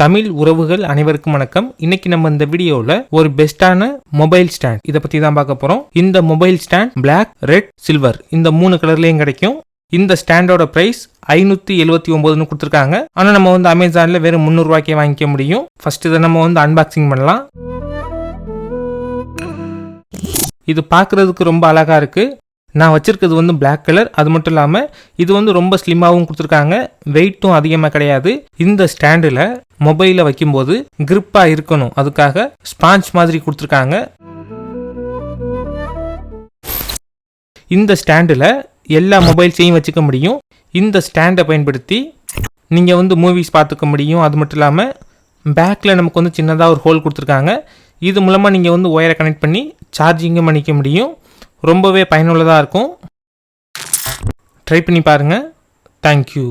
தமிழ் உறவுகள் அனைவருக்கும் வணக்கம். இன்னைக்கு நம்ம இந்த வீடியோவில் ஒரு பெஸ்டான மொபைல் ஸ்டாண்ட். இதை பற்றி தான் பார்க்க போகிறோம் இந்த mobile stand black red silver இந்த மூணு கலர்லேயும் கிடைக்கும். இந்த ஸ்டாண்டோட ப்ரைஸ் ஐநூற்றி எழுபத்தி ஒம்போதுன்னு கொடுத்துருக்காங்க. ஆனால் நம்ம வந்து அமேசானில் வெறும் முந்நூறுரூவாய்க்கே வாங்கிக்க முடியும். ஃபர்ஸ்ட் இதை நம்ம வந்து அன்பாக்சிங் பண்ணலாம். இது பார்க்குறதுக்கு ரொம்ப அழகாக இருக்குது நான் வச்சுருக்கிறது வந்து பிளாக் கலர் அது மட்டும் இல்லாமல் இது வந்து ரொம்ப ஸ்லிம்மாகவும் கொடுத்துருக்காங்க. வெயிட்டும் அதிகமாக கிடையாது. இந்த ஸ்டாண்டில் மொபைலை வைக்கும்போது கிரிப்பாக இருக்கணும். அதுக்காக ஸ்பாஞ்ச் மாதிரி கொடுத்துருக்காங்க. இந்த ஸ்டாண்டில் எல்லா மொபைல்ஸையும் வச்சுக்க முடியும். இந்த ஸ்டாண்டை பயன்படுத்தி நீங்கள் வந்து மூவிஸ் பார்த்துக்க முடியும். அது மட்டும் இல்லாமல் பேக்கில் நமக்கு வந்து சின்னதாக ஒரு ஹோல் கொடுத்துருக்காங்க. இது மூலமாக நீங்கள் வந்து ஒயரை கனெக்ட் பண்ணி சார்ஜிங்கும் பண்ணிக்க முடியும். ரொம்பவே பயனுள்ளதாக இருக்கும். ட்ரை பண்ணி பாருங்கள் தேங்க்யூ